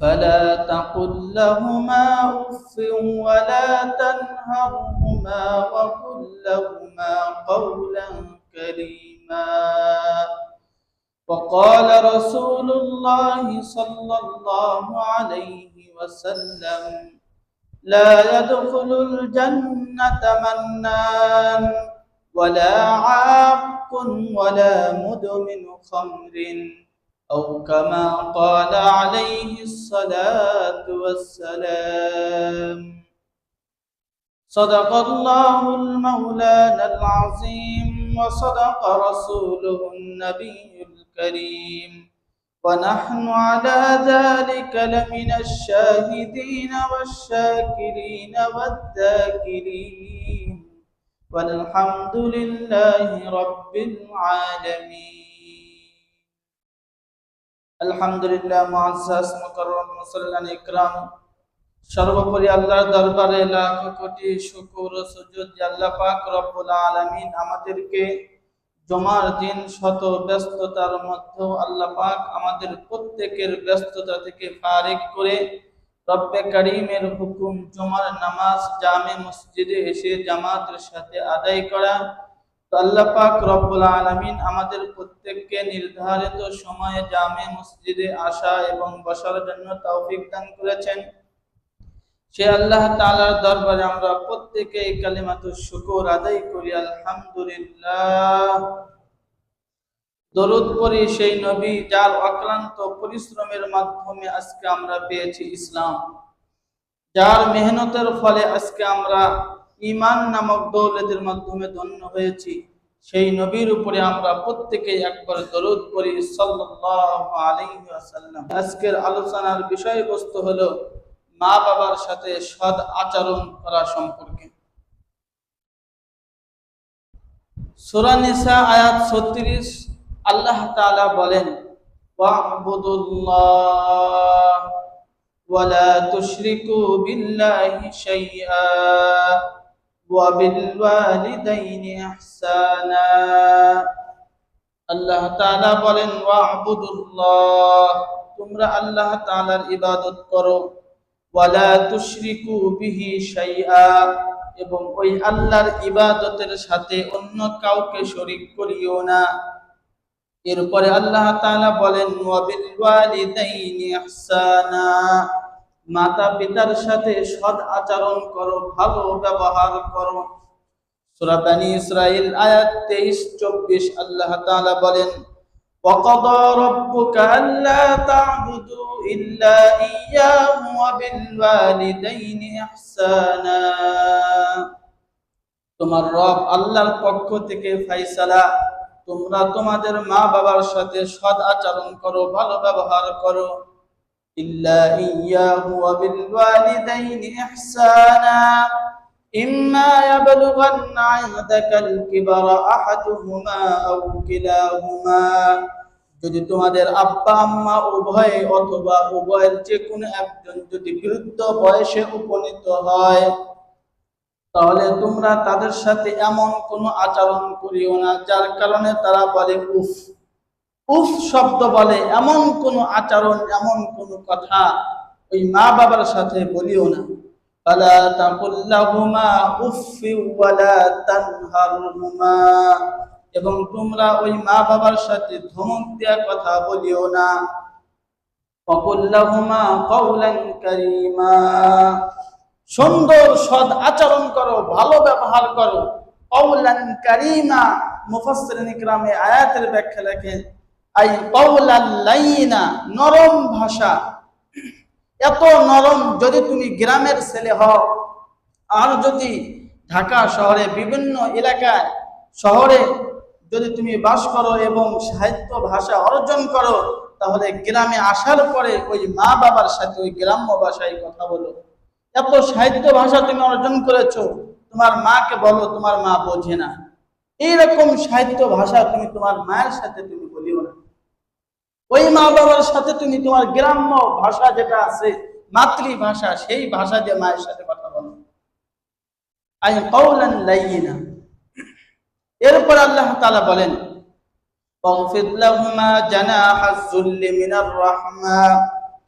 فلا تقل لهما أف ولا تنهرهما وقل لهما قولا كريما. وقال رسول الله صلى الله عليه وسلم لا يدخل الجنة منان ولا عاق ولا مدمن خمر. أو كما قال عليه الصلاة والسلام. صدق الله المولانا العظيم وصدق رسوله النبي الكريم. ونحن على ذلك لمن الشاهدين والشاكرين والذاكرين. والحمد لله رب العالمين. আলহামদুলিল্লাহ মুআজ্জাজ মুকাররম মুসল্লান ইকরাম, সর্বোপরি আল্লাহর দরবারে লাখ কোটি শুকর ও সুজুদ আল্লাহ পাক রব্বুল আলামিন আমাদেরকে জমার দিন শত ব্যস্ততার মধ্যেও আল্লাহ পাক আমাদের প্রত্যেকের ব্যস্ততা থেকে ফারিক করে রব্বে করিমের হুকুম জমার নামাজ জামে মসজিদে এসে জামাতের সাথে আদায় করা আল্লাহ পাক রব্বুল আলামিন আমাদের প্রত্যেককে নির্ধারিত সময়ে জামে মসজিদে আসা এবং বসার জন্য তৌফিক দান করেছেন। সে আল্লাহ তাআলার দরবারে আমরা প্রত্যেকে এই শুকর আদায় করি, আলহামদুলিল্লাহ। দরুদ পড়ি সেই নবী যার অক্লান্ত পরিশ্রমের মাধ্যমে আজকে আমরা পেয়েছি ইসলাম। যার মেহনতের ফলে আজকে আমরা ইমান নামক দৌলতের মাধ্যমে ধন্য হয়েছি সেই নবীর উপরে আমরা প্রত্যেকে একবার দরুদ করি সাল্লাল্লাহু আলাইহি ওয়াসাল্লাম আজকের আলোচনার বিষয়বস্তু হলো মা বাবার সাথে সৎ আচরণ করা সম্পর্কে সূরা নিসা আয়াত 36 আল্লাহ তাআলা বলেন ওয়া'বুদুল্লাহ ولا تشركوا بالله شيئا وبالوالدين إحسانا আল্লাহ তাআলা বলেন ওয়া'বুদুল্লাহ তোমরা আল্লাহ তাআলার ইবাদত করো ওয়ালা তুশরিকু বিহি শাইআ এবং ওই আল্লাহর ইবাদতের সাথে অন্য কাউকে শরীক করিও না এরপরে আল্লাহ তাআলা বলেন ওয়াবিল ওয়ালিদাইনি ইহসানা মাতা পিতার সাথে সৎ আচরণ করো ভালো ব্যবহার করো সূরা বনি ইসরাইল আয়াত 23 24 আল্লাহ তাআলা বলেন وقضى ربك ألا تعبدوا إلا إياه وبالوالدين إحسانا তোমার রব আল্লাহর পক্ষ থেকে ফাইসালা তোমরা তোমাদের মা বাবার সাথে সৎ আচরণ করো ভালো ব্যবহার করো ওয়া বিল ওয়ালিদাইনি ইহসানা ইম্মা ইয়াবলুগান্না ইনদাকাল কিবারা আহাদুহুমা আও কিলাহুমা যদি তোমাদের আব্বা আম্মা উভয় অথবা উভয়ের যে কোনো একজন যদি বৃদ্ধ বয়সে উপনীত হয়, তাহলে তোমরা তাদের সাথে এমন কোনো আচরণ করিও না, যার কারণে তারা বলে, উফ উফ শব্দ বলে, এমন কোনো আচরণ, এমন কোনো কথা ওই মা বাবার সাথে বলিও না। ফালা তাকুল্লাহুমা উফফি ওয়ালা তানহারহুমা। এবং তোমরা ওই মা বাবার সাথে ধমক দেওয়া কথা বলিও না। ফকুল্লাহুমা কওলান কারীমা। সুন্দর সদ আচরণ করো, ভালো ব্যবহার করো। কৌলান কারিমা মুফাসসিরিন ইকরামে আয়াতের ব্যাখ্যা লেখেন আই নরম ভাষা। এত নরম যদি তুমি গ্রামের ছেলে হও, আর যদি ঢাকা শহরে বিভিন্ন এলাকায় শহরে যদি তুমি বাস করো এবং সাহিত্য ভাষা অর্জন করো, তাহলে গ্রামে আসার পরে ওই মা বাবার সাথে ওই গ্রাম্য ভাষায় কথা বলো। এত সাহিত্য ভাষা তুমি অর্জন করেছ, তোমার মাকে বলো, তোমার মা বোঝে না। এইরকম সাহিত্য ভাষা তুমি তোমার মায়ের সাথে তুমি ওই মা বাবার সাথে তুমি তোমার গ্রাম্য ভাষা যেটা আছে, মাতৃভাষা, সেই ভাষা দিয়ে মায়ের সাথে কথা বলো। আই কওলান লাইয়িনা। এরপর আল্লাহ তাআলা বলেন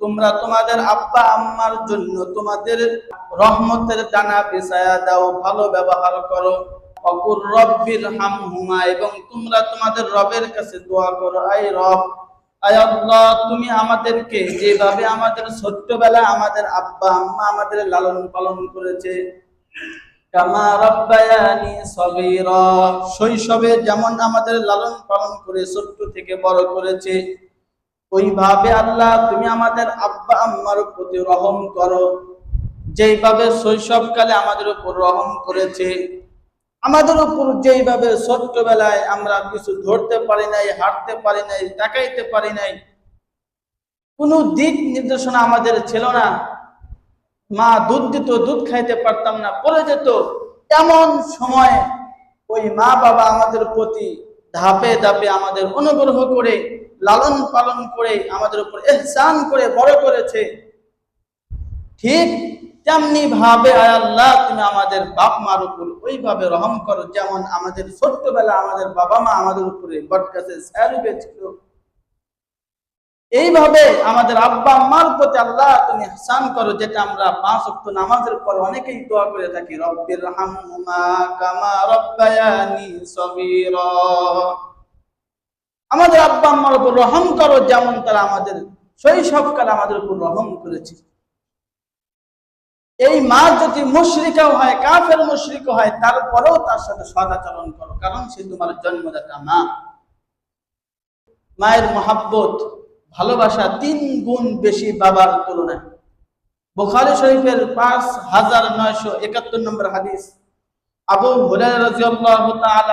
তোমরা তোমাদের আব্বা আম্মার জন্য তোমাদের রহমতের দানা বিছায়া দাও, ভালো ব্যবহার করো। অকুর রব্বির হামহুমা এবং তোমরা তোমাদের রবের কাছে দোয়া করো আই রব আল্লাহ, তুমি আমাদেরকে যেভাবে আমাদের ছোট্টবেলায় আমাদের আব্বা, আম্মা আমাদের লালন পালন করেছে শৈশবে যেমন আমাদের লালন পালন করে ছোট্ট থেকে বড় করেছে, ওইভাবে আল্লাহ তুমি আমাদের আব্বা, আম্মার প্রতি রহম করো, যেইভাবে শৈশবকালে আমাদের উপর রহম করেছে। আমাদের উপর যেইভাবে ছোট্টবেলায় আমরা কিছু ধরতে পারি নাই, হাঁটতে পারি নাই, তাকাইতে পারি নাই, কোনো দিক নির্দেশনা আমাদের ছিল না। মা দুধ দিত, দুধ খাইতে পারতাম না, পড়ে যেত। এমন সময় ওই মা বাবা আমাদের প্রতি ধাপে ধাপে আমাদের অনুগ্রহ করে, লালন পালন করে আমাদের উপর এহসান করে বড় করেছে। ঠিক তেমনি ভাবে আল্লাহ, তুমি আমাদের বাপ মার উপর ওইভাবে রহম করো, যেমন আমাদের ছোট্টবেলা আমাদের বাবা মা আমাদের উপরে বট গাছে স্যারুবে ছিল এইভাবে আমাদের আব্বা আম্মার প্রতি আল্লাহ তুমি হাসান করো, যেটা আমরা পাঁচ ওয়াক্ত নামাজের পর অনেকেই দোয়া করে থাকি, রব্বির হামহুমা কামা রব্বায়ানি সগীরা। আমাদের আব্বা আম্মার উপর রহম করো, যেমন তারা আমাদের শৈশবকাল আমাদের উপর রহম করেছে। এই মা যদি মুশরিকাও হয়, কাফের মুশরিক হয়, তারপরেও তার সাথে সদাচরণ করো, কারণ সে তোমার জন্মদাতা মা। মায়ের মহাব্বত, ভালোবাসা তিন গুণ বেশি বাবার তুলনায়। বুখারী শরীফের পাঁচ হাজার নয়শো একাত্তর নম্বর হাদিস। আবু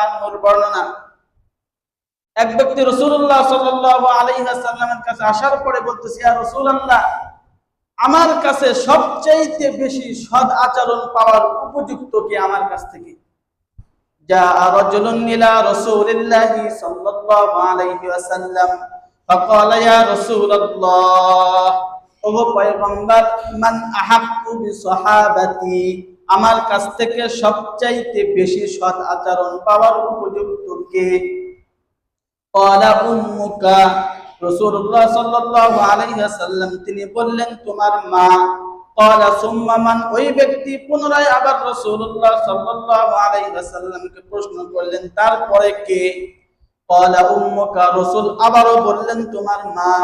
আনহুর বর্ণনা, এক ব্যক্তি রসুল্লাহ সাল্লাল্লাহু আলাইহি ওয়াসাল্লামের কাছে আসার পরে বলতেছে, ইয়া রাসূলুল্লাহ আমার কাছে সবচেয়ে বেশি সৎ আচরণ পাওয়ার উপযুক্ত কি আমার কাছ থেকে যা রাজুলুন ইলা রাসূলিল্লাহি সাল্লাল্লাহু আলাইহি ওয়াসাল্লাম فقال يا رسول الله ও পয়গম্বর মান আহাক্কু বিসহাবাতি আমার কাছ থেকে সবচাইতে বেশি সৎ আচরণ পাওয়ার উপযুক্ত কে قال أمك রাসূলুল্লাহ সাল্লাল্লাহু আলাইহি ওয়াসাল্লাম তিনি বললেন তোমার মা قال ثم من ওই ব্যক্তি পুনরায় আবার রাসূলুল্লাহ সাল্লাল্লাহু আলাইহি ওয়াসাল্লামকে প্রশ্ন করলেন তারপরে কে قال أمك রাসূল আবারও বললেন তোমার মা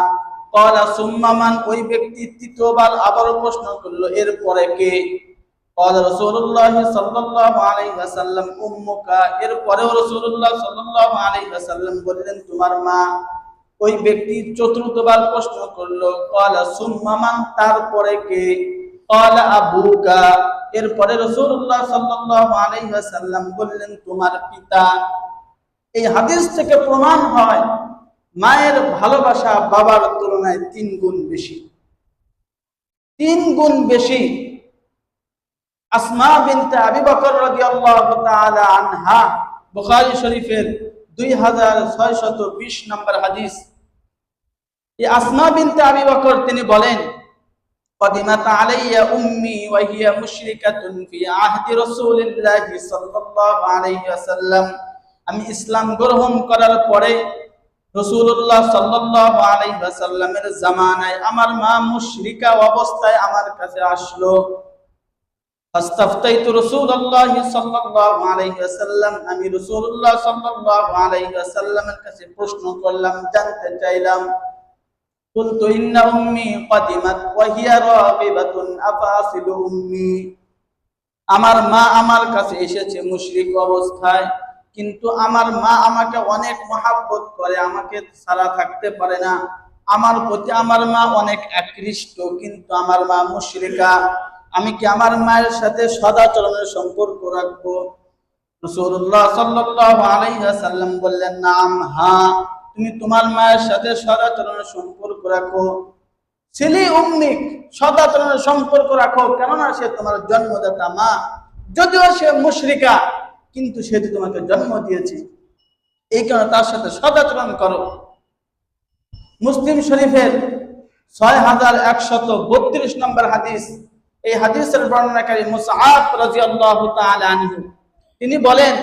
قال ثم من ওই ব্যক্তি তৃতীয়বার আবারও প্রশ্ন করলো এরপরে কে قال رسول الله صلى الله عليه وسلم أمك এরপরেও রাসূলুল্লাহ সাল্লাল্লাহু আলাইহি ওয়াসাল্লাম বললেন তোমার মা ওই ব্যক্তি চতুর্থবার প্রশ্ন করল, কলা সুম্মামান তারপরে কে? কলা আবুকা। এরপরে রসুল্লাহ বললেন, তোমার পিতা। এই হাদিস থেকে প্রমাণ হয়, মায়ের ভালোবাসা বাবার তুলনায় তিন গুণ বেশি। তিন গুণ বেশি আসমা বিনতে আবি বকর তাআলা আনহা, বুখারী শরীফের দুই হাজার ছয় শত বিশ নম্বর হাদিস। এই আসমা বিনতে আবি বকর তিনি বলেন قدمت علي أمي وهي مشركة في عهد رسول الله صلى الله عليه وسلم আমি ইসলাম গ্রহণ করার পরে রসুল্লাহ সাল্লাহ আলাইসাল্লামের জামানায় আমার মা মুশরিকা অবস্থায় আমার কাছে আসলো ফাস্তাফতাইতু রাসূলুল্লাহ সাল্লাল্লাহু আলাইহি ওয়াসাল্লাম আমি রাসূলুল্লাহ সাল্লাল্লাহু আলাইহি ওয়াসাল্লামের কাছে প্রশ্ন করলাম জানতে চাইলাম ইন্না উম্মি কাদিমাত ওয়া হিয়া রাগিবাতুন, আফাসিলু উম্মি। আমার মা আমার কাছে এসেছে মুশরিক অবস্থায়, কিন্তু আমার মা আমাকে অনেক মহাব্বত করে, আমাকে ছাড়া থাকতে পারে না। আমার প্রতি আমার মা অনেক আকৃষ্ট, কিন্তু আমার মা মুশরিকা। আমি কি আমার মায়ের সাথে সদাচরণের সম্পর্ক রাখব? রাসূলুল্লাহ সাল্লাল্লাহু আলাইহি ওয়াসাল্লাম বললেন, নাম হ্যাঁ তুমি তোমার মায়ের সাথে সদাচরণের সম্পর্ক রাখো। ছেলে উম্মিক সদাচরণের সম্পর্ক রাখো, কেননা সে তোমার জন্মদাতা মা। যদিও সে মুশরিকা, কিন্তু সে তো তোমাকে জন্ম দিয়েছে, এই কারণে তার সাথে সদাচরণ করো। মুসলিম শরীফের ছয় হাজার একশত বত্রিশ নম্বর হাদিস, এই হাদিসের বর্ণনাকারী মুসআব রাদিয়াল্লাহু তাআলা তিনি বলেন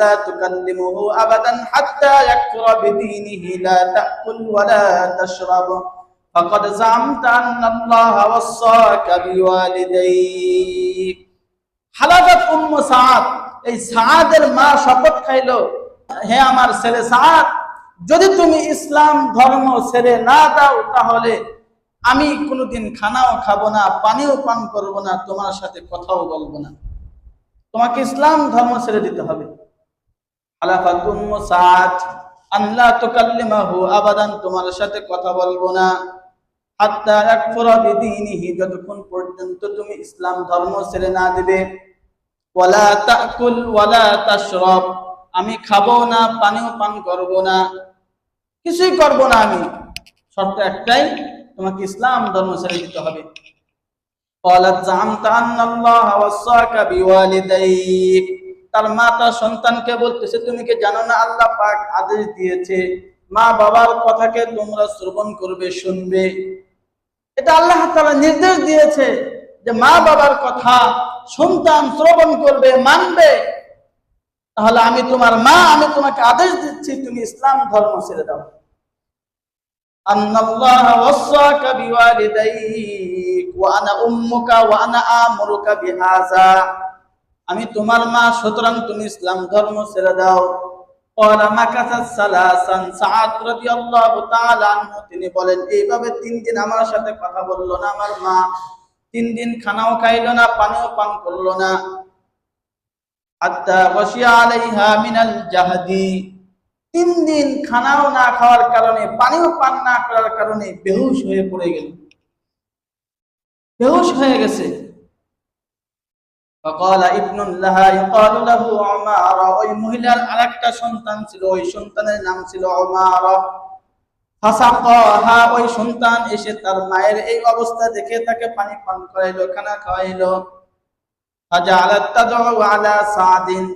লা তুকাল্লিমুহু আবাদান হাত্তা ইয়াকফুরা বিদীনিহি, লা তাকুল ওয়া লা তাশরাব। ফাকাদ জামতা আন্না আল্লাহা ওয়াসাকা বিওয়ালিদাইক। হালাফাত উম্মু সাদ, এই সাদের মা শপথ খাইলো, হে আমার ছেলে সাদ, যদি তুমি ইসলাম ধর্ম ছেড়ে না দাও, তাহলে আমি কোনোদিন খানাও খাব না, পানিও পান করব না, তোমার সাথে কথাও বলব না। তোমাকে ইসলাম ধর্ম ছেড়ে দিতে হবে। আল্লাহ আবাদান, তোমার সাথে কথা বলব না। যতক্ষণ পর্যন্ত তুমি ইসলাম ধর্ম ছেড়ে না দিবে। ওয়ালা আমি খাব না, পানিও পান করব না। কিছুই করব না আমি। শর্ত একটাই, তোমাকে ইসলাম ধর্ম ছেড়ে দিতে হবে। قالت زعمت أن الله وصاك بوالديك তার মা তার সন্তানকে বলতেছে তুমি কি জানো না আল্লাহ পাক আদেশ দিয়েছে মা বাবার কথাকে তোমরা শ্রবণ করবে শুনবে এটা আল্লাহ তাআলা নির্দেশ দিয়েছে যে মা বাবার কথা সন্তান শ্রবণ করবে মানবে তাহলে আমি তোমার মা আমি তোমাকে আদেশ দিচ্ছি তুমি ইসলাম ধর্ম ছেড়ে দাও আন্নাল্লাহ ওয়াসাকা বিওয়ালিদাইক ওয়া আনা উম্মুকা ওয়া আনা আমুরুকা বিহাযা আমি তোমার মা সুতরাং তুমি ইসলাম ধর্ম ছেড়ে দাও قال مكث ثلاثا سعد رضي الله تعالى عنه তিনি বলেন এইভাবে তিন দিন আমার সাথে কথা বললো না আমার মা তিন দিন খানাও খাইলো না পানিও পান করলো না হাত্তা বসিয়া আলাইহা মিনাল জাহাদি তিন দিন খানাও না খাওয়ার কারণে, পানিও পান না করার কারণে বেহুশ হয়ে পড়ে গেল। বেহুশ হয়ে গেছে। সন্তান এসে তার মায়ের এই অবস্থা দেখে তাকে পানি পান করাইলো, খানা খাওয়াইলো।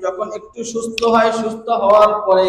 যখন একটু সুস্থ হয়, সুস্থ হওয়ার পরে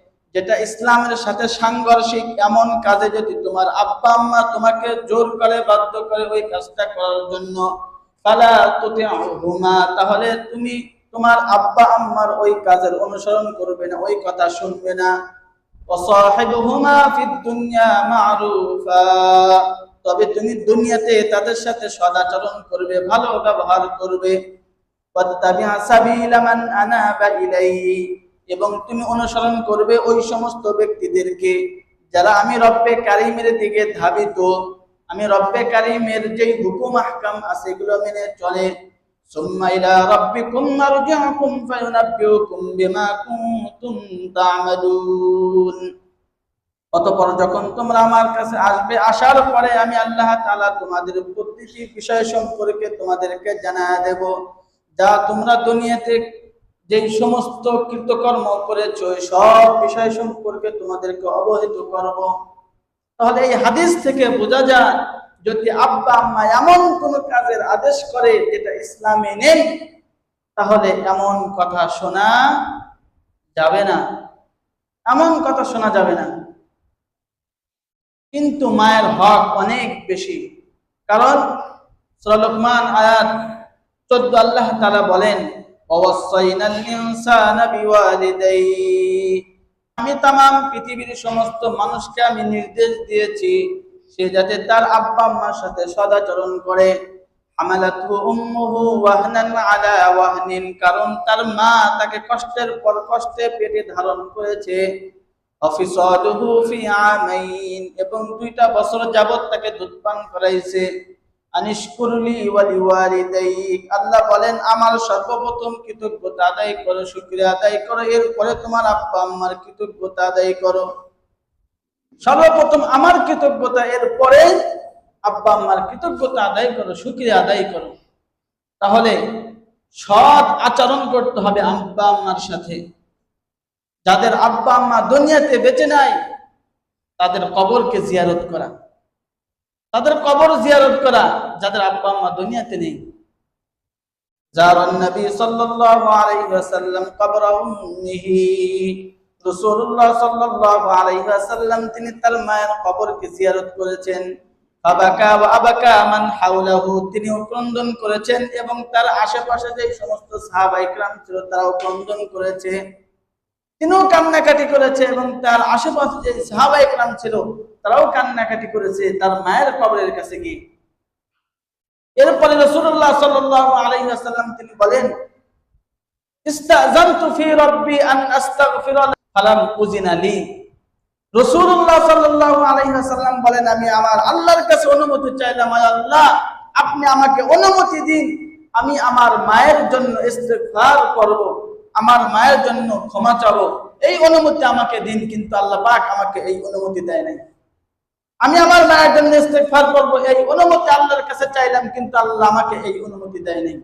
যেটা ইসলামের সাথে সাংঘর্ষিক এমন কাজে যদি তোমার আব্বা আম্মা তোমাকে জোর করে বাধ্য করে ওই কাজটা করার জন্য তাহলে তুমি তোমার আব্বা আম্মার ওই কাজের অনুসরণ করবে না, ওই কথা শুনবে না। তবে তুমি দুনিয়াতে তাদের সাথে সদাচরণ করবে, ভালো ব্যবহার করবে। এবং তুমি অনুসরণ করবে ওই সমস্ত ব্যক্তিদেরকে। যারা আমি রব্বে কারিমের দিকে ধাবিত, আমি রব্বে কারিমের যেই হুকুম, আহকাম আছে, এগুলো মেনে চলে। অতঃপর যখন তোমরা আমার কাছে আসবে, আসার পরে আমি আল্লাহ তাআলা তোমাদের প্রতিটি বিষয় সম্পর্কে তোমাদেরকে জানায় দেব। যা তোমরা দুনিয়াতে যেই সমস্ত কৃতকর্ম করেছ সব বিষয় সম্পর্কে তোমাদেরকে অবহিত করব। তাহলে এই হাদিস থেকে বোঝা যায়, যদি আব্বা আম্মা এমন কোন কাজের আদেশ করে যেটা ইসলামে নেই, তাহলে এমন কথা শোনা যাবে না। এমন কথা শোনা যাবে না। কিন্তু মায়ের হক অনেক বেশি। কারণ সরলকমান আয়াত চোদ্দ আল্লাহ তালা বলেন অবশ্যইনা ইনসানা বিওয়ালিদাইহি আমি তাম পৃথিবীর সমস্ত মানুষকে আমি নির্দেশ দিয়েছি, সে যাতে তার আব্বা আম্মার সাথে সদাচরণ করে। কারণ তার মা তাকে কষ্টের পর কষ্টে পেটে ধারণ করেছে। এবং দুইটা বছর যাবৎ তাকে দুধ করাইছে। বলেন, আমার সর্বপ্রথম করো, শুকরিয়া আদায় করো। এরপরে তোমার আম্মার করো। সর্বপ্রথম আমার কৃতজ্ঞতা, এরপরে করো, শুকরিয়া আদায় করো। তাহলে সৎ আচরণ করতে হবে আব্বা আম্মার সাথে। যাদের আব্বা আম্মা দুনিয়াতে বেঁচে নাই, তাদের কবরকে জিয়ারত করা। তাদের কবর জিয়ারত করা যাদের আব্বা আম্মা দুনিয়াতে নেই। যার নবী সাল্লাল্লাহু আলাইহি ওয়াসাল্লাম কবর উম্মিহি। রাসূলুল্লাহ সাল্লাল্লাহু আলাইহি ওয়াসাল্লাম তিনি তার মায়ের কবরকে জিয়ারত করেছেন। আবাকা ওয়া আবাকা মান হাওলাহু, তিনি ক্রন্দন করেছেন এবং তার আশেপাশে যে সমস্ত সাহাবা ইকরাম ছিল তারাও ক্রন্দন করেছে। তিনিও কান্নাকাটি করেছে এবং তার আশেপাশে যে সাহাবা একরাম ছিল, তারাও কান্নাকাটি করেছে তার মায়ের কবরের কাছে গিয়ে। এরপরে আলাইহি ওয়াসাল্লাম তিনি বলেন আমি আমার আল্লাহর কাছে অনুমতি চাইলাম আল্লাহ, আপনি আমাকে অনুমতি দিন, আমি আমার মায়ের জন্য ইস্তেগফার করব। আমার মায়ের জন্য ক্ষমা চাবো। এই অনুমতি আমাকে দিন, কিন্তু আল্লাহ পাক আমাকে এই অনুমতি দেয় নাই। আমি আমার মায়ের জন্য ইস্তেগফার করব, এই অনুমতি আল্লাহর কাছে চাইলাম, কিন্তু আল্লাহ আমাকে এই অনুমতি দেয় নাই।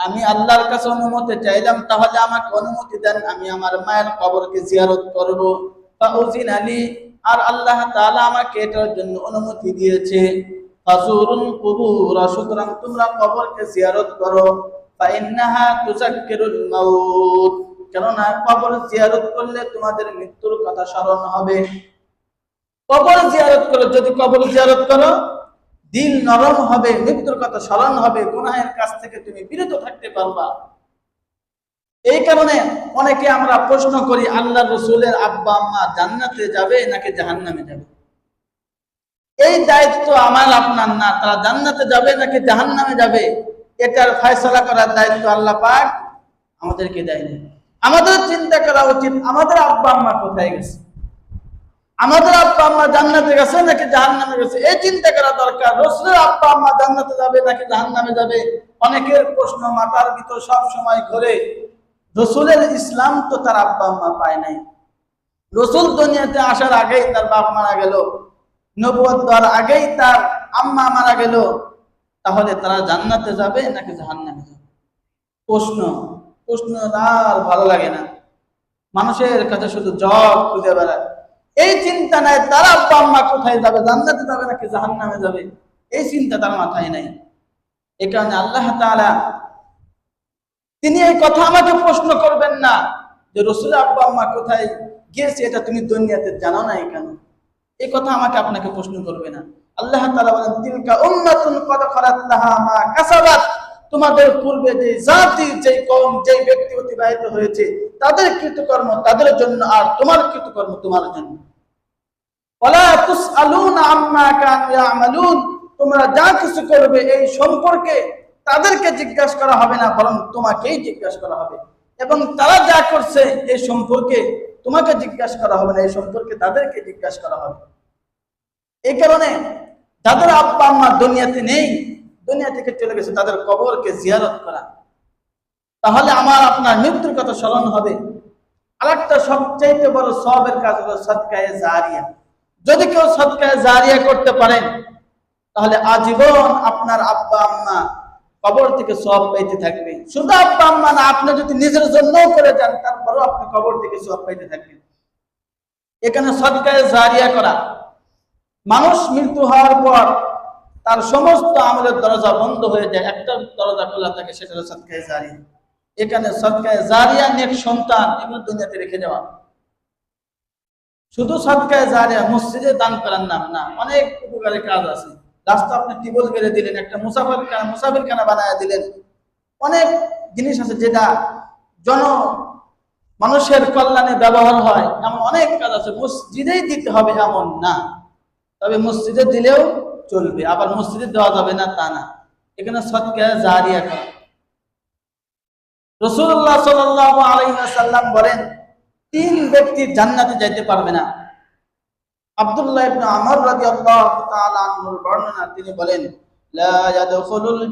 আমি আল্লাহর কাছে অনুমতি চাইলাম, তাহলে আমাকে অনুমতি দেন, আমি আমার মায়ের কবরকে জিয়ারত করব। আর আল্লাহ আমাকে এটার জন্য অনুমতি দিয়েছে। কুবুর, সুতরাং তোমরা কবরকে জিয়ারত করো। ফাইন্নাহা মাউত, কেননা কবর জিয়ারত করলে তোমাদের মৃত্যুর কথা স্মরণ হবে। কবর জিয়ারত করো, যদি কবর জিয়ারত করো, দিল নরম হবে, মৃত্যুর কথা স্মরণ হবে, গুনাহের কাছ থেকে তুমি বিরত থাকতে পারবা। এই কারণে অনেকে আমরা প্রশ্ন করি আল্লাহ রসুলের আব্বা আম্মা জান্নাতে যাবে নাকি জাহান্নামে যাবে? এই দায়িত্ব আমার, আপনার না। তারা জান্নাতে যাবে নাকি জাহান্নামে যাবে? এটার ফয়সলা করার দায়িত্ব আল্লাহ পাক আমাদেরকে দেয়নি। আমাদের চিন্তা করা উচিত, আমাদের আব্বা আম্মা কোথায় গেছে? আমাদের আব্বা আম্মা জান্নাতে গেছে নাকি জাহান্নামে গেছে? এই চিন্তা করা দরকার। রসুলের আব্বা আম্মা জান্নাতে যাবে নাকি জাহান্নামে যাবে? অনেকের প্রশ্ন মাথার ভিতর সব সময় ঘুরে, রসুলের ইসলাম তো তার আব্বা আম্মা পায় নাই। রসুল দুনিয়াতে আসার আগেই তার বাপ মারা গেল। নবুয়ত দেওয়ার আগেই তার আম্মা মারা গেল। তাহলে তারা জান্নাতে যাবে নাকি জাহান্নামে যাবে? প্রশ্ন। প্রশ্ন আর ভালো লাগে না। মানুষের কাছে শুধু জব খুঁজে বেড়ায়। এই চিন্তা নাই, তারা আব্বা আম্মা কোথায় যাবে? জান্নাতে যাবে নাকি জাহান্নামে যাবে? এই চিন্তা তার মাথায় নাই। এই কারণে আল্লাহ তাআলা তিনি এই কথা আমাকে প্রশ্ন করবেন না যে রসুল আব্বা আম্মা কোথায় গিয়েছে, এটা তুমি দুনিয়াতে জানো না কেন? এই কথা আমাকে আপনাকে প্রশ্ন করবে না। আল্লাহ তোমাদের পূর্বে যে জাতি, যে কম যে ব্যক্তি অতিবাহিত হয়েছে, তাদের কৃতকর্ম তাদের জন্য আর তোমার কৃতকর্ম তোমার জন্য। তোমরা যা কিছু করবে এই সম্পর্কে তাদেরকে জিজ্ঞাসা করা হবে না, বরং তোমাকেই জিজ্ঞাসা করা হবে। এবং তারা যা করছে এই সম্পর্কে তোমাকে জিজ্ঞাসা করা হবে না এই সম্পর্কে তাদেরকে জিজ্ঞাসা করা হবে। এই কারণে যাদের আব্বা আম্মা দুনিয়াতে নেই, দুনিয়া থেকে চলে গেছে, তাদের কবরকে জিয়ারত করা। তাহলে আমার আপনার মৃত্যুর কথা স্মরণ হবে। আরেকটা সবচাইতে বড় সবের কাজ হলো সৎকায়ে জারিয়া। যদি কেউ সৎকায়ে জারিয়া করতে পারেন, তাহলে আজীবন আপনার আব্বা আম্মা কবর থেকে সব পাইতে থাকবে। শুধু আব্বা, আম্মা না, আপনি যদি নিজের জন্য করে যান, তারপরেও আপনি কবর থেকে সব পাইতে থাকবেন। এখানে সৎকায়ে জারিয়া করা। মানুষ মৃত্যু হওয়ার পর তার সমস্ত আমলের দরজা বন্ধ হয়ে যায়। একটা দরজা খোলা থাকে, সেটা হলো সৎকায়ে জারিয়া। এখানে সৎকায়ে জারিয়া নেক সন্তান এগুলো দুনিয়াতে রেখে যাওয়া শুধু সৎকায়ে জারিয়া মসজিদে দান করার নাম না, অনেক উপকারী কাজ আছে। রাস্তা আপনি টিবল গেড়ে দিলেন, একটা মুসাফির খানা মুসাফির খানা বানায় দিলেন। অনেক জিনিস আছে যেটা জন মানুষের কল্যাণে ব্যবহার হয়, এমন অনেক কাজ আছে। মসজিদেই দিতে হবে এমন না। তবে মসজিদে দিলেও চলবে, আবার মসজিদে দেওয়া যাবে না তা না। এখানে সৎকা জারিয়া করা। রসুল্লাহ সাল্লাহ আলাইসাল্লাম বলেন, তিন ব্যক্তি জান্নাতে যাইতে পারবে না। আব্দুল্লাহ ইবনে আমর রাদিয়াল্লাহু তাআলা আনহুর বর্ণনা, তিনি বলেন, লা ইয়াদখুলুল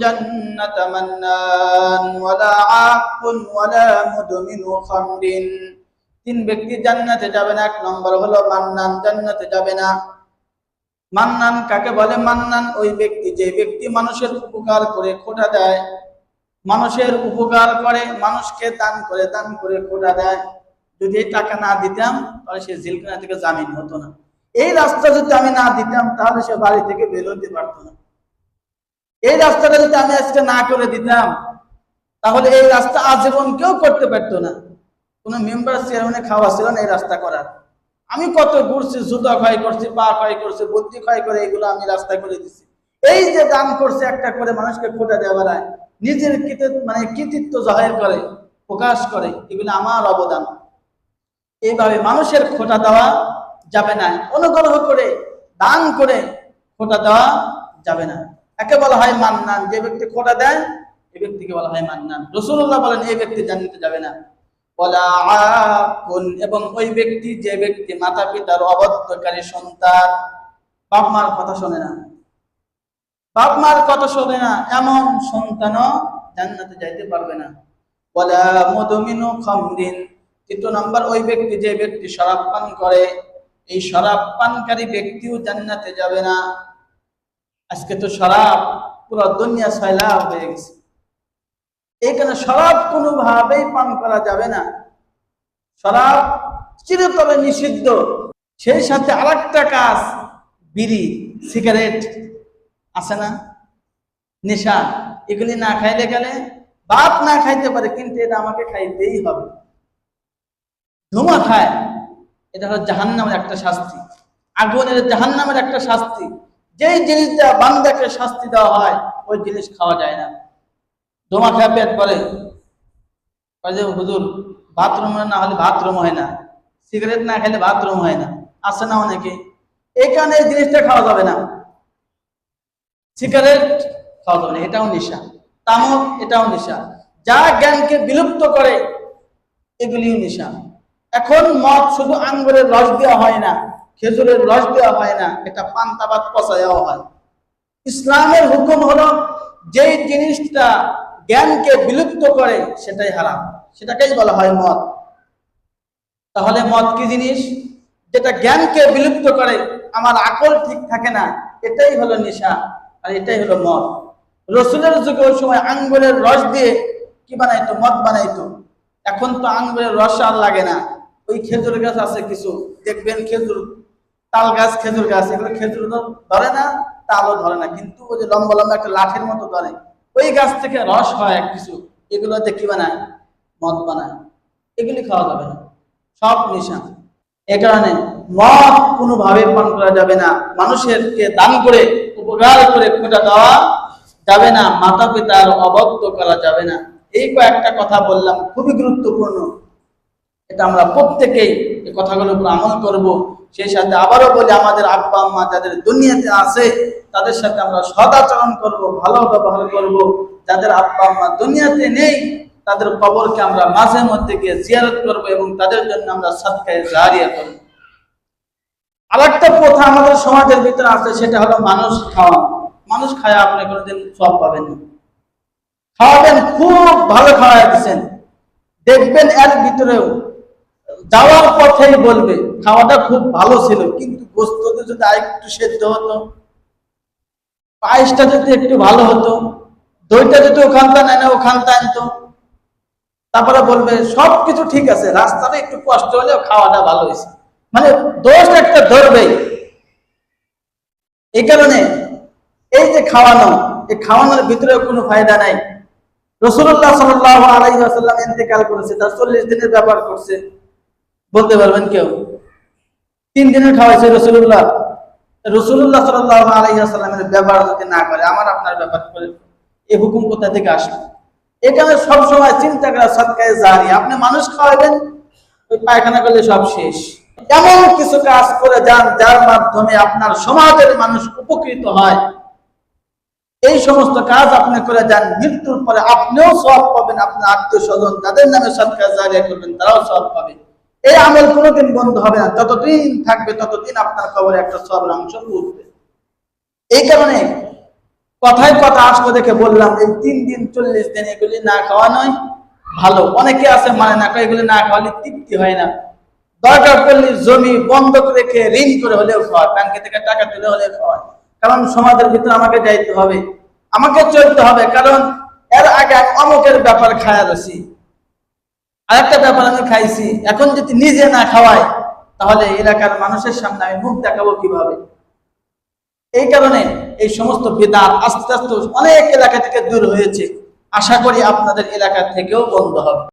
মান্নান ওয়ালা আকুন ওয়ালা মুদমিনু খামরিন। তিন ব্যক্তি জান্নাতে যাবে না, এক নম্বর হলো মান্নান, জান্নাতে যাবে না। মান্নান কাকে বলে? মান্নান ওই ব্যক্তি, যে ব্যক্তি মানুষের উপকার করে খোটা দেয়। মানুষের উপকার করে, মানুষকে দান করে দান করে খোটা দেয়। যদি টাকা না দিতাম, তাহলে সে জেলখানা থেকে জামিন হতো না। এই রাস্তা যদি আমি না দিতাম, তাহলে সে বাড়ি থেকে বের হতে পারতো না। এই রাস্তাটা যদি আমি আজকে না করে দিতাম, তাহলে এই রাস্তা আজীবন কেউ করতে পারতো না। কোনো মেম্বার চেয়ারম্যানে খাওয়া ছিল না এই রাস্তা করার। আমি কত ঘুরছি, জুতা ক্ষয় করছি, পা ক্ষয় করছি, বুদ্ধি ক্ষয় করে এগুলো আমি রাস্তায় করে দিচ্ছি এই যে দান করছে একটা করে মানুষকে খোটা দেওয়া বেড়ায়, নিজের মানে কৃতিত্ব জাহির করে, প্রকাশ করে, এগুলো আমার অবদান। এইভাবে মানুষের খোটা দেওয়া যাবে না। অনুগ্রহ করে, দান করে খোটা দেওয়া যাবে না। একে বলা হয় মান্নান। যে ব্যক্তি খোটা দেয় এই ব্যক্তিকে বলা হয় মান্নান। রসুল্লাহ বলেন এই ব্যক্তি জানতে যাবে না। এবং ওই ব্যক্তি, যে ব্যক্তি মাতা পিতার অবদ্ধকারী সন্তান বাপ মার কথা শোনে না। বাপ মার কথা শোনে না, এমন সন্তানও জান্নাতে যাইতে পারবে না। বলা মধুমিনু খামরিন। তৃতীয় নাম্বার, ওই ব্যক্তি, যে ব্যক্তি শরাব পান করে এই শরাব পানকারী ব্যক্তিও জান্নাতে যাবে না। আজকে তো শরাব, পুরো দুনিয়া সয়লা হয়ে গেছে। এখানে শরাব কোনোভাবেই পান করা যাবে না। শরাব চিরতরে নিষিদ্ধ। সেই সাথে আরেকটা কাজ, বিড়ি, সিগারেট আছে না? নেশা, এগুলি না খাইলে গেলে বাপ না খাইতে পারে, কিন্তু এটা আমাকে খাইতেই হবে। ধুমা খায়। এটা হলো জাহান্নামের একটা শাস্তি। আগুনের জাহান্নামের একটা শাস্তি। যেই জিনিসটা বান্দাকে শাস্তি দেওয়া হয়, ওই জিনিস খাওয়া যায় না। ধোমা খায় পেট করে হুজুর, বাথরুম না হলে বাথরুম হয় না। সিগারেট না খেলে বাথরুম হয় না। আছে না অনেকে? এই কারণে এই জিনিসটা খাওয়া যাবে না। সিগারেট খাওয়া যাবে না। এটাও নেশা। তামক, এটাও নেশা। যা জ্ঞানকে বিলুপ্ত করে, এগুলিও নেশা। এখন মদ শুধু আঙ্গুরের রস দেওয়া হয় না, খেজুরের রস দেওয়া হয় না, এটা পান্তাবাদ দেওয়া হয়। ইসলামের হুকুম হলো যেই জিনিসটা জ্ঞানকে বিলুপ্ত করে, সেটাই হারাম। সেটাকেই বলা হয় মদ। তাহলে মদ কি জিনিস? যেটা জ্ঞানকে বিলুপ্ত করে, আমার আকল ঠিক থাকে না, এটাই হলো নেশা, আর এটাই হলো মদ। রসুলের যুগে ওই সময় আঙ্গুরের রস দিয়ে কি বানাইতো? মদ বানাইতো। এখন তো আঙ্গুরের রস আর লাগে না। ওই খেজুর গাছ আছে কিছু, দেখবেন খেজুর, তাল গাছ, খেজুর গাছ, এগুলো খেজুর ধরে না, তালও ধরে না, কিন্তু ওই যে লম্বা লম্বা একটা লাঠির মতো ধরে। ওই গাছ থেকে রস হয় কিছু এগুলোতে কি বানায়? মদ বানায়। এগুলি খাওয়া যাবে না। সব নেশা এ কারণে মদ কোনোভাবে পান করা যাবে না। মানুষেরকে দান করে, উপকার করে খোঁটা দেওয়া যাবে না। মাতা পিতার অবদ্ধ করা যাবে না। এই কয়েকটা কথা বললাম, খুবই গুরুত্বপূর্ণ। এটা আমরা প্রত্যেকেই এই কথাগুলোর উপর আমল করব। সেই সাথে আবারও বলি, আমাদের আব্বা আম্মা যাদের দুনিয়াতে আছে, তাদের সাথে আমরা সদাচরণ করব, ভালো ব্যবহার করব। যাদের আব্বা আম্মা দুনিয়াতে নেই, তাদের কবরকে আমরা মাঝে মধ্যে গিয়ে জিয়ারত করব এবং তাদের জন্য আমরা সাদকায়ে জারিয়া করব। আরেকটা প্রথা আমাদের সমাজের ভিতরে আছে, সেটা হলো মানুষ খাওয়া। মানুষ খায় আপনি কোনোদিন সব পাবেন না। খাওয়াবেন, খুব ভালো খাওয়া দিচ্ছেন দেখবেন এর ভিতরেও যাওয়ার পথেই বলবে, খাওয়াটা খুব ভালো ছিল, কিন্তু গোস্ততে যদি আর একটু সেদ্ধ হতো, পায়েসটা যদি একটু ভালো হতো, দইটা যদি ওখানটা নেয় না ওখানটা আনতো, তারপরে বলবে, সবকিছু ঠিক আছে, রাস্তাটা একটু কষ্ট হলেও খাওয়াটা ভালো হয়েছে। মানে দোষ একটা ধরবেই। এই কারণে এই যে খাওয়ানো, এই খাওয়ানোর ভিতরে কোনো ফায়দা নাই। রসুল্লাহ সাল্লাহ ইন্তেকাল করেছে, তার চল্লিশ দিনের ব্যবহার করছে। বলতে পারবেন কেউ? তিন দিনের খাওয়াইছে রসুল্লাহ রসুল্লাহ সাল্লাহ আলাইসাল্লামের ব্যবহার যদি না করে, আমার আপনার ব্যাপার করে এই হুকুম কোথা থেকে আসবে এখানে সবসময় চিন্তা করা, সৎকায় জারি। আপনি মানুষ খাওয়াবেন ওই পায়খানা করলে সব শেষ। এমন কিছু কাজ করে যান, যার মাধ্যমে আপনার সমাজের মানুষ উপকৃত হয়। এই সমস্ত কাজ আপনি করে যান, মৃত্যুর পরে আপনিও সব পাবেন, আপনার আত্মীয় স্বজন যাদের নামে সৎকার জারিয়া করবেন, তারাও সব পাবে। এই আমল কোনোদিন বন্ধ হবে না। যতদিন থাকবে ততদিন আপনার কবরে একটা সবের অংশ উঠবে। এই কারণে কথায় কথা আসব দেখে বললাম, এই তিন দিন চল্লিশ দিন এগুলি না খাওয়া নয়, ভালো। অনেকে আছে মানে না এগুলি না খাওয়ালে তৃপ্তি হয় না। দরকার পড়লে জমি বন্ধক রেখে ঋণ করে হলেও খাওয়ায়, ব্যাংকে থেকে টাকা তুলে হলেও খাওয়ায়। কারণ সমাজের ভিতরে আমাকে যাইতে হবে, আমাকে চলতে হবে। কারণ এর আগে অমুকের ব্যাপার খায়া রয়েছি আরেকটা ব্যাপার আমি খাইছি। এখন যদি নিজে না খাওয়াই, তাহলে এলাকার মানুষের সামনে আমি মুখ দেখাবো কীভাবে? এই কারণে এই সমস্ত বেদাত আস্তে আস্তে অনেক এলাকা থেকে দূর হয়েছে। আশা করি আপনাদের এলাকা থেকেও বন্ধ হবে।